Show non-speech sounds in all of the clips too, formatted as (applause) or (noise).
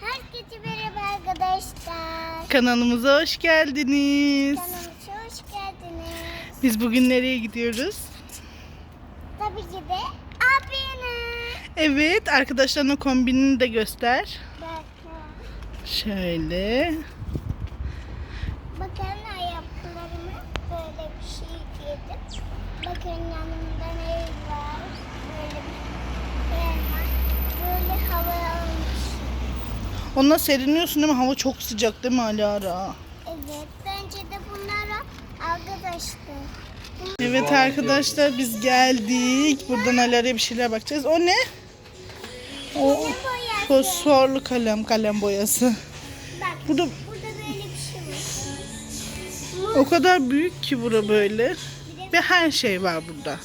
Herkese merhaba arkadaşlar. Kanalımıza hoş geldiniz. Kanalımıza hoş geldiniz. Biz bugün nereye gidiyoruz? Tabii ki de abine. Evet, arkadaşlarına kombinini de göster. Bakın. Şöyle. Bakın ayakkabılarımı böyle bir şey giydim. Bakın yanımda ne var? Böyle bir yer var. Böyle hava almış. Onunla serinliyorsun değil mi? Hava çok sıcak değil mi Alara? Evet bence de bunlara arkadaşlar. Evet arkadaşlar biz geldik. Buradan Alara'ya bir şeyler bakacağız. O ne? O fosforlu kalem, kalem boyası. Bak Burada burada böyle bir şey var. o kadar büyük ki bura böyle. Ve her şey var burada.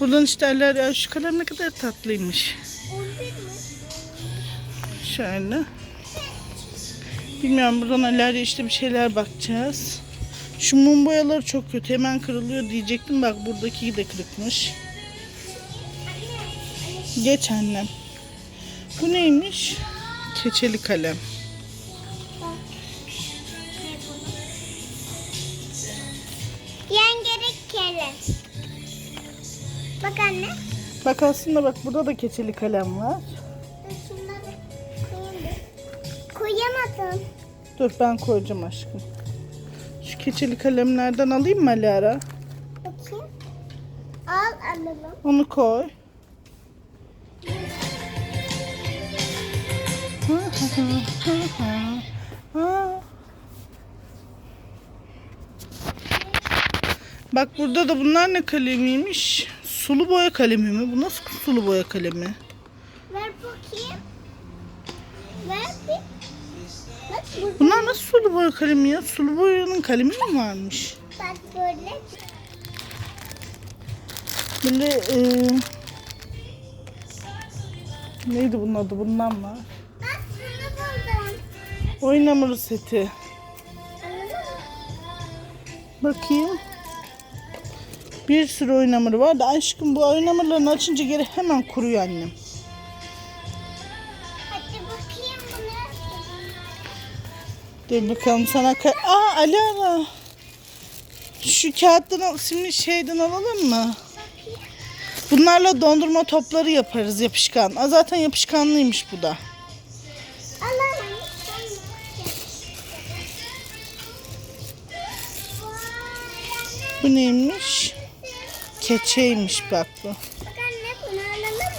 Buradan işte Alara şu kalem ne kadar tatlıymış. Şöyle. Bilmiyorum buradan Alarya işte bir şeyler bakacağız. Şu mum boyaları çok kötü hemen kırılıyor diyecektim. Bak buradaki de kırıkmış. Geç annem. Bu neymiş? Keçeli kalem. Yengelik kere. Bak anne. Bak aslında bak burada da keçeli kalem var. Koyamadım. Dur ben koyacağım aşkım. Şu keçeli kalemlerden alayım mı Alara? Bakayım. Al alalım. Onu koy. Bak burada da bunlar ne kalemiymiş? Sulu boya kalemi mi? Bu nasıl sulu boya kalemi? Ver bakayım. Ver bir. Bak burada. Bunlar nasıl sulu boya kalemi ya? Sulu boyanın kalemi mi varmış? Bak böyle. Böyle e, neydi bunun adı? Bundan var. Bak şunu buldum. Oyun hamuru seti. Bakayım. Bir sürü oyun hamuru var da aşkım bu oyun hamurlarını açınca geri hemen kuruyor annem. Dur bakalım sana ka- Aa Alara. Şu kağıttan al, şimdi şeyden alalım mı? Bunlarla dondurma topları yaparız yapışkan. Aa, zaten yapışkanlıymış bu da. Bu neymiş? Keçeymiş bak bu.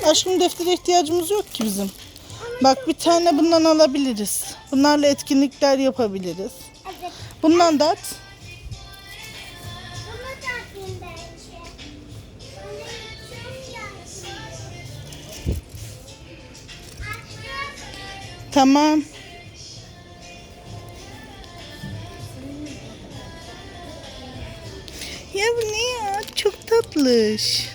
Aşkım deftere ihtiyacımız yok ki bizim. Bak bir tane bundan alabiliriz. Bunlarla etkinlikler yapabiliriz. Evet. Bundan da at. Tamam. Ya bu ne ya? Çok tatlış.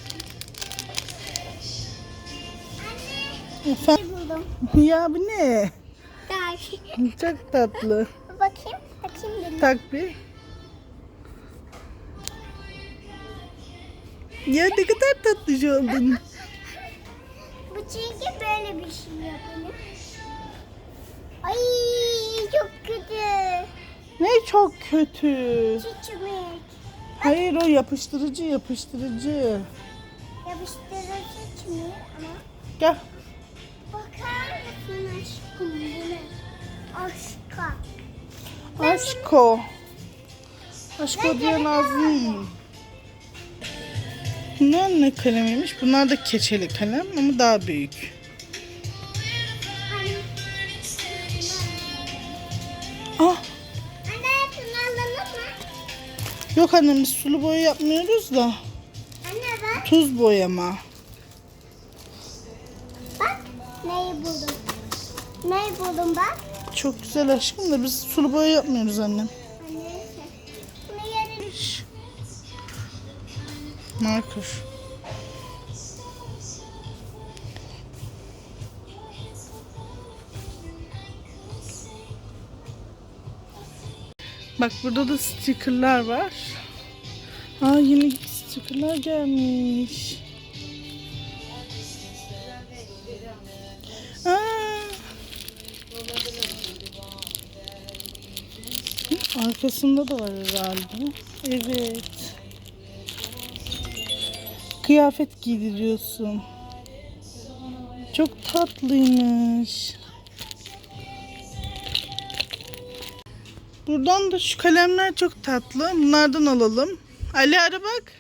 Efendim? Buldum. Ya bu ne? Daha Çok tatlı. Bakayım. Açayım dedim. Tak bir. Ya ne kadar tatlış oldun. Bu çünkü böyle bir şey yapıyor. Ay çok kötü. Ne çok kötü. Çiçemek. Hayır o yapıştırıcı yapıştırıcı. Yapıştırıcı çiçeği ama. Gel. Bakar mısın aşkım bu ne? Aşka. Aşko. Aşko diye Nazlı. Bunlar ne kalemiymiş? Bunlar da keçeli kalem ama daha büyük. Ah yok annem biz sulu boya yapmıyoruz da. Anne bak. Tuz boyama. Bak. Neyi buldum? Neyi buldum bak. Çok güzel aşkım da biz sulu boya yapmıyoruz annem. Marker. Bak burada da stickerlar var. Aa yeni stickerlar gelmiş. Aa, Arkasında da var herhalde. Evet. Kıyafet giydiriyorsun. Çok tatlıymış. Buradan da şu kalemler çok tatlı. Bunlardan alalım. Ali ara bak.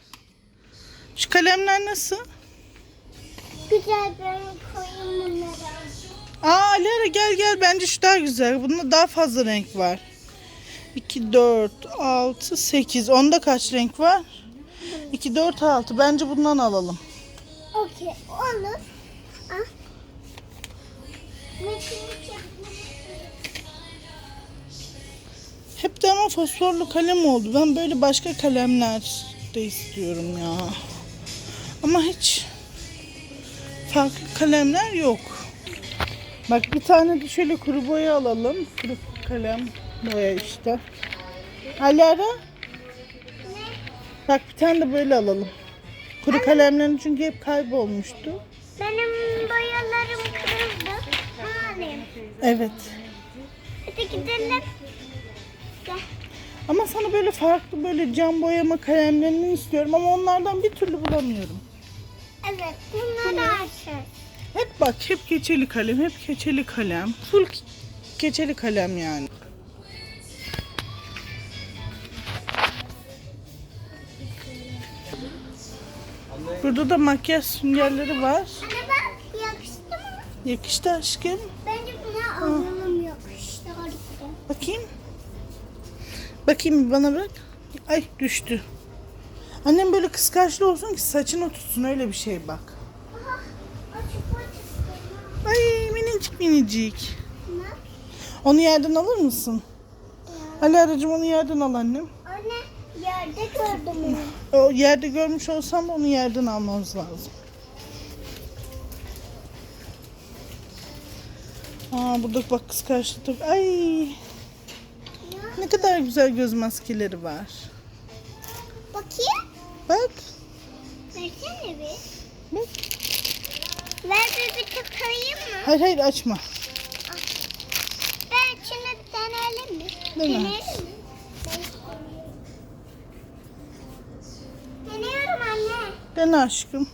Şu kalemler nasıl? Güzel ben koyayım bunları. Aa Ali ara gel gel bence şu daha güzel. Bunda daha fazla renk var. 2, 4, 6, 8. Onda kaç renk var? 2, 4, 6. Bence bundan alalım. Okey olur. Ah. Hep de ama fosforlu kalem oldu. Ben böyle başka kalemler de istiyorum ya. Ama hiç farklı kalemler yok. Bak bir tane de şöyle kuru boya alalım. Kuru kalem boya işte. Alara. Bak bir tane de böyle alalım. Kuru kalemlerin çünkü hep kaybolmuştu. Benim boyalarım kırıldı. Ne alayım? Evet. Hadi gidelim. Gel. Ama sana böyle farklı böyle cam boyama kalemlerini istiyorum ama onlardan bir türlü bulamıyorum. Evet bunları açın. Hep bak hep keçeli kalem, hep keçeli kalem. Full ke- keçeli kalem yani. Burada da makyaj süngerleri var. Anne bak yakıştı mı? Yakıştı aşkım. Bence buna alalım yakıştı harika. Bakayım. Bakayım bana bak. Ay düştü. Annem böyle kıskançlı olsun ki saçını tutsun öyle bir şey bak. Aha, açık açık. Ay minicik minicik. Ne? Onu yerden alır mısın? Ali aracım onu yerden al annem. Yerde gördüm onu. O yerde görmüş olsam onu yerden almamız lazım. Aa burada bak kıskançlı top. Ay ne kadar güzel göz maskeleri var. Bakayım. Bak. Versene bir. Bak. Ver bir bir takayım mı? Hayır hayır açma. Ben şunu deneyelim mi? Dene. Deneyelim mi? Deniyorum anne. Dene aşkım.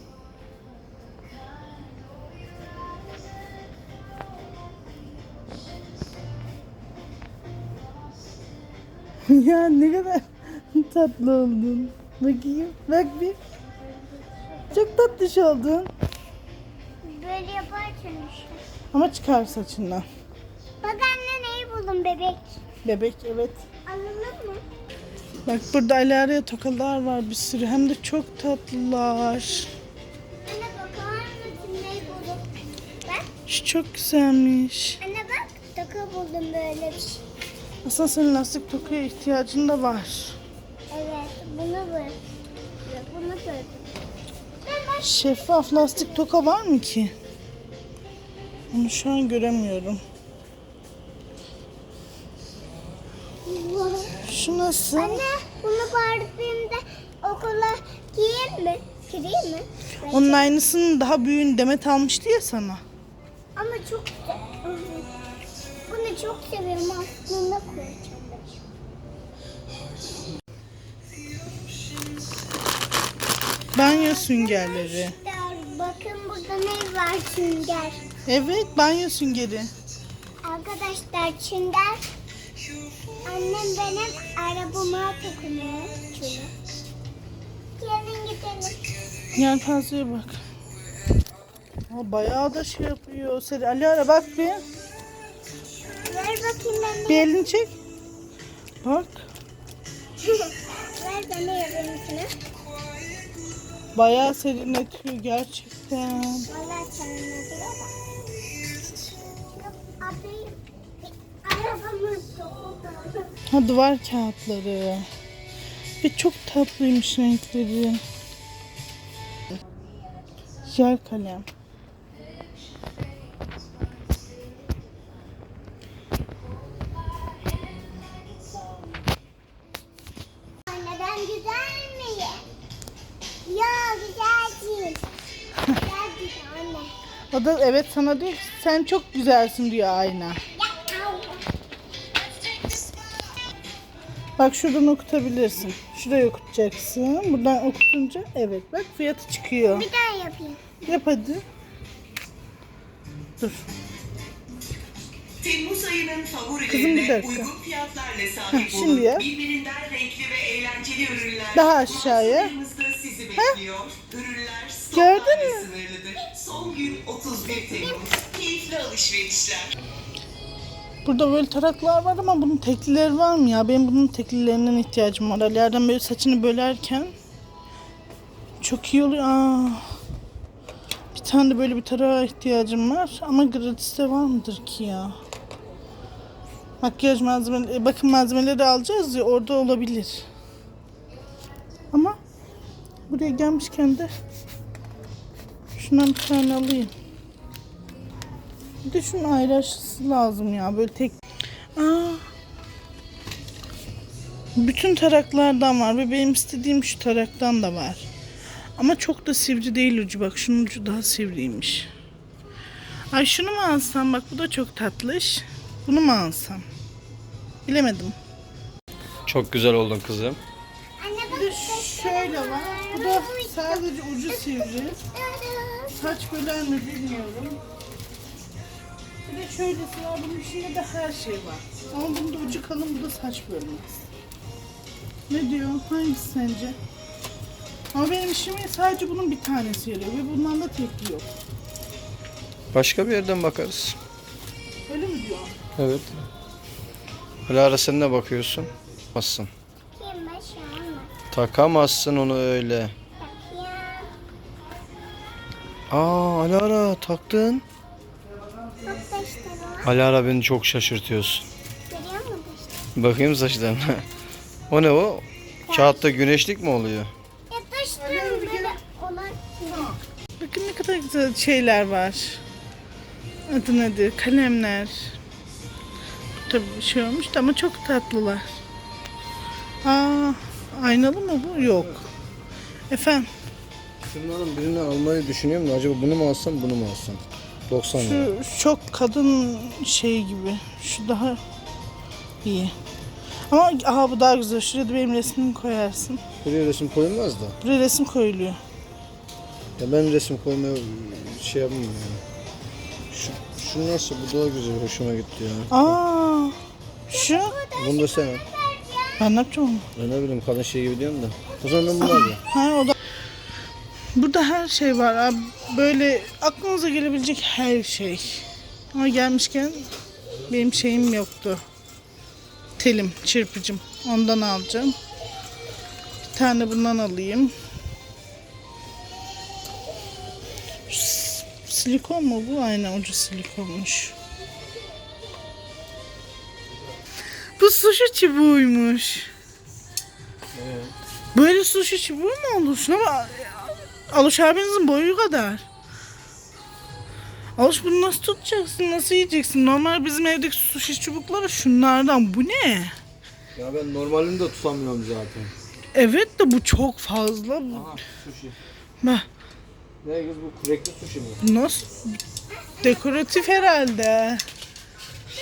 (laughs) ya ne kadar tatlı oldun. Bakayım. Bak bir. Çok tatlış oldun. Böyle yaparken işte. Ama çıkar saçından. Bak anne neyi buldum bebek? Bebek evet. Alalım mı? Bak burada Ali araya tokalar var bir sürü. Hem de çok tatlılar. Anne bakar mısın neyi buldum? Bak. Şu çok güzelmiş. Anne bak takı buldum böyle bir şey. Aslında senin lastik tokaya ihtiyacın da var. Evet bunu bul. Bunu bak. Şeffaf lastik toka var mı ki? Onu şu an göremiyorum. Şu nasıl? Anne bunu Barbie'mde okula giyeyim mi? Gireyim mi? Onun aynısının daha büyüğünü Demet almıştı ya sana. Ama çok bunu çok seviyorum aslında koyacağım. Banyo süngerleri. Bakın burada ne var sünger. Evet banyo süngeri. Arkadaşlar sünger. Annem benim arabama takılıyor. Gelin gidelim. Yelpazeye bak. Aa, bayağı da şey yapıyor. Seri Ali ara bak bir. Ver bakayım ben Bir elini çek. Bak. (laughs) Ver ben de şunu. Bayağı serinletiyor gerçekten. Vallahi seninle diyor da. Abi. Ha duvar kağıtları. Ve çok tatlıymış renkleri. Jel kalem. (laughs) O da evet sana diyor sen çok güzelsin diyor ayna. Bak şuradan okutabilirsin. Şuraya okutacaksın. Buradan okutunca evet bak fiyatı çıkıyor. Bir daha yapayım. Yap hadi. Dur. Temmuz ayının Kızım, bir favorilerine dakika. uygun fiyatlarla sahip Heh, şimdi olun. yap. Birbirinden renkli ve eğlenceli ürünler. Daha aşağıya. mağazalarımızda sizi bekliyor. Ürünler Gördün stoklarla mü? sınırlıdır. Son gün 31 Temmuz. Keyifli alışverişler. Burada böyle taraklar var ama bunun teklileri var mı ya? Benim bunun teklilerinden ihtiyacım var. Ali'lerden böyle saçını bölerken çok iyi oluyor. Aa, bir tane de böyle bir tarağa ihtiyacım var. Ama gratiste var mıdır ki ya? Makyaj malzemeleri, bakım malzemeleri alacağız ya orada olabilir. Ama buraya gelmişken de şundan bir tane alayım. Bir de şunun ayrışması lazım ya böyle tek. Aa. Bütün taraklardan var ve benim istediğim şu taraktan da var. Ama çok da sivri değil ucu bak şunun ucu daha sivriymiş. Ay şunu mu alsam bak bu da çok tatlış. Bunu mu alsam? Bilemedim. Çok güzel oldun kızım. Bir bak. de şöyle var. Bu da sadece ucu sivri. Saç böler mi bilmiyorum. Bir de şöylesi var. Bunun içinde de her şey var. Ama bunda ucu kalın, bu da saç bölmez. Ne diyor? Hangisi sence? Ama benim işime sadece bunun bir tanesi yarıyor ve bundan da tekli yok. Başka bir yerden bakarız. Öyle mi diyor? Evet. Alara sen ne bakıyorsun? Mı? Takamazsın onu öyle. Aa Alara taktın. Alara beni çok şaşırtıyorsun. Görüyor musun işte? Bakayım saçlarına. o ne o? Kağıtta güneşlik mi oluyor? Bakın ne kadar güzel şeyler var. Adı nedir? Kalemler. Tabii bir şey olmuş da ama çok tatlılar. Aa, aynalı mı bu? Yok. Efendim, Şunların birini almayı düşünüyorum da acaba bunu mu alsam bunu mu alsam? 90 lira. şu çok kadın şey gibi. Şu daha iyi. Ama aha bu daha güzel. Şuraya da benim resmimi koyarsın. Buraya resim koyulmaz da. Buraya resim koyuluyor. Ya ben resim koymaya şey yapmam yani. Şu, şu nasıl? Bu daha güzel. Hoşuma gitti ya. Aa, şu. Bunu da sen al. Ben ne yapacağım onu? Ben ne bileyim kadın şey gibi diyorum da. O zaman ben bunu alayım. Ha o da. Burada her şey var abi. Böyle aklınıza gelebilecek her şey. Ama gelmişken benim şeyim yoktu. Telim, çırpıcım. Ondan alacağım. Bir tane bundan alayım. Silikon mu bu? Aynen ucu silikonmuş. Bu sushi çubuğuymuş. Böyle sushi çubuğu mu olur? Şuna bak. Alış abinizin boyu kadar. Alış bunu nasıl tutacaksın? Nasıl yiyeceksin? Normal bizim evdeki sushi çubukları şunlardan. Bu ne? Ya ben normalini de tutamıyorum zaten. Evet de bu çok fazla. Aha sushi. Bak Ne kız bu kürekli sushi mi? nasıl? Dekoratif herhalde.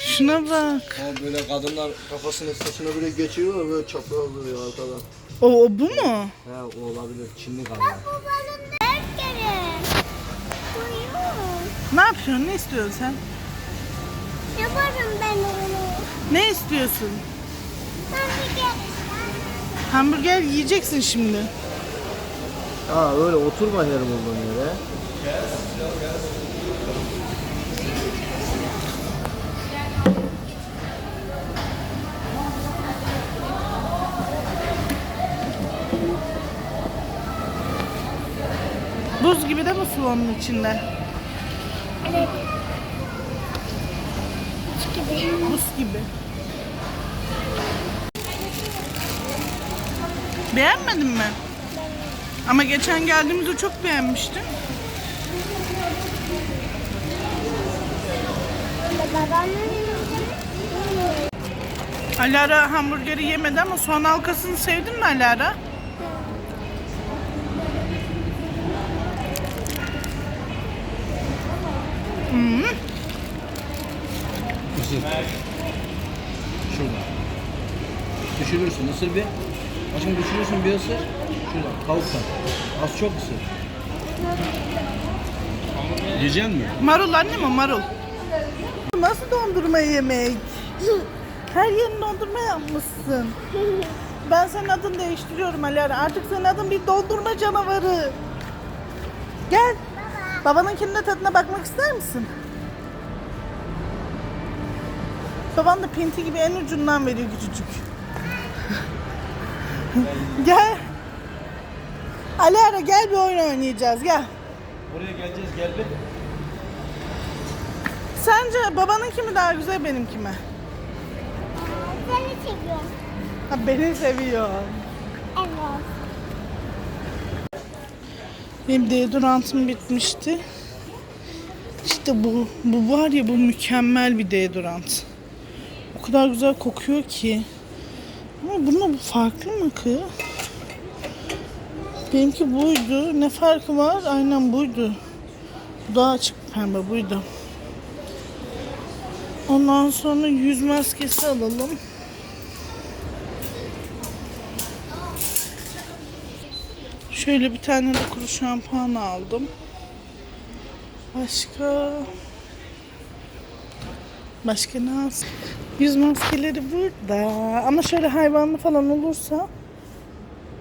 Şuna bak. Ama böyle kadınlar kafasını saçına böyle geçiriyorlar böyle çapraz oluyor arkadan. O, o bu mu? He o olabilir Çinli kadın. bu balon dört kere. Uyuyor. Ne yapıyorsun? Ne istiyorsun sen? Yaparım ben onu. Ne istiyorsun? Ben bir kere. Hamburger yiyeceksin şimdi. Aa öyle oturma yerim olduğun yere. Buz gibi de mi su onun içinde? Evet. Üç gibi. Buz gibi. Beğenmedin mi? Ama geçen geldiğimizde çok beğenmiştin. Alara hamburgeri yemedi ama soğan halkasını sevdin mi Alara? Şurada. Düşürürsün. Isır bir. Aşkım düşürürsün bir ısır. Şuradan tavuktan. Az çok ısır. Yiyecek misin? Marul anne mi marul? Nasıl dondurma yemek? Her yerini dondurma yapmışsın. Ben senin adını değiştiriyorum Alara. Artık senin adın bir dondurma canavarı. Gel. Babanınkinin de tadına bakmak ister misin? Baban da pinti gibi en ucundan veriyor küçücük. (laughs) gel. Alara gel bir oyun oynayacağız gel. Oraya geleceğiz gel bir. Sence babanınki mi daha güzel benimki mi? Seni seviyorum. Ha, beni seviyor. Evet. Benim deodorantım bitmişti. İşte bu, bu var ya bu mükemmel bir deodorant. O kadar güzel kokuyor ki. Ama bununla bu farklı mı ki? Benimki buydu. Ne farkı var? Aynen buydu. Bu daha açık pembe buydu. Ondan sonra yüz maskesi alalım. Şöyle bir tane de kuru şampuan aldım. Başka... Başka ne alsın? Yüz maskeleri burada. Ama şöyle hayvanlı falan olursa...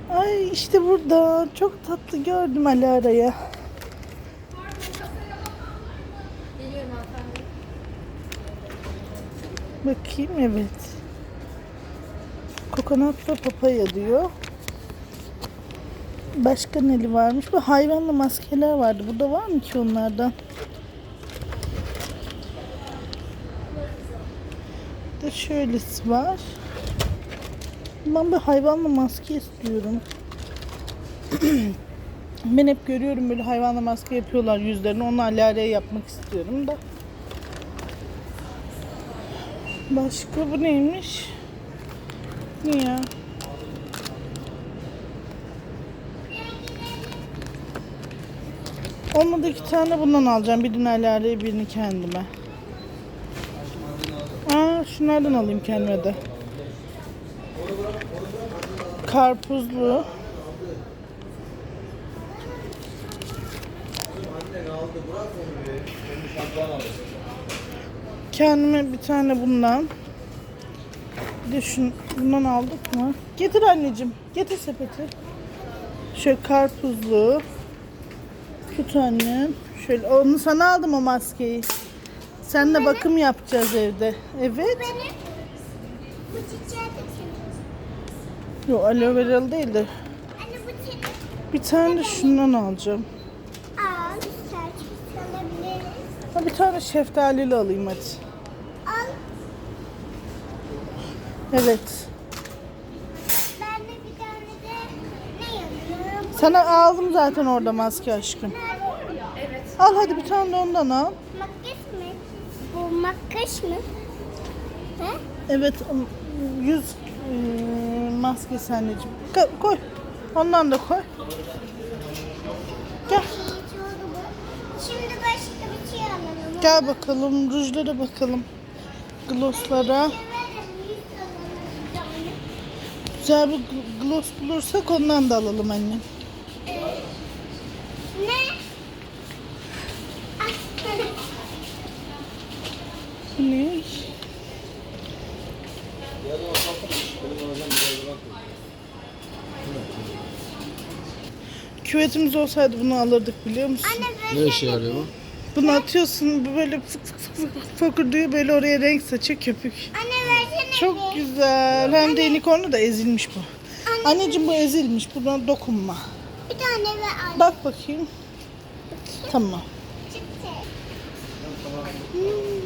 Ay işte burada. Çok tatlı gördüm Alara'ya. Bakayım evet. Kokonatla papaya diyor. Başka neli varmış? Bu hayvanlı maskeler vardı. Burada var mı ki onlardan? De şöylesi var. Ben bir hayvanlı maske istiyorum. (clears throat) ben hep görüyorum böyle hayvanlı maske yapıyorlar yüzlerini. Onu alareye yapmak istiyorum da. Başka bu neymiş? Ne Olmadı iki tane bundan alacağım. Birini alareye birini kendime. Aa şunlardan alayım kendime de. Karpuzlu. Kendime bir tane bundan. Bir de şun, bundan aldık mı? Getir anneciğim. Getir sepeti. Şöyle karpuzlu. Tut annem. Şöyle onu sana aldım o maskeyi. Seninle bakım yapacağız evde. Evet. Benim bu de. Yok aloe veralı değil de. Anne bu senin. Bir tane de şundan alacağım. Al. Alabiliriz. Ha, bir tane şeftalili alayım hadi. Al. Evet. Ben de bir tane de ne yapıyorum? Sana aldım zaten orada maske aşkım. Evet. Al hadi bir tane de ondan al. Makyaj mı? Bu makyaj mı? He? Evet yüz ıı, maskesi anneciğim. Ko- koy. Ondan da koy. Gel. Şimdi başka bir şey alalım. Gel bakalım rujlara bakalım. Glosslara. Güzel bir gl- gloss bulursak ondan da alalım annem. Ne? Ne? Küvetimiz olsaydı bunu alırdık biliyor musun? Anne Ne işe yarıyor bu? Bunu atıyorsun bu böyle fık fık fık fık fık fokurduyor böyle oraya renk saçıyor köpük. Anne versene Çok bir. güzel. Hem de unicornlu da ezilmiş bu. Anneciğim bu ezilmiş. Buna dokunma. Bir tane ve anne. Bak bakayım. bakayım. Tamam. Çıktı. Hmm.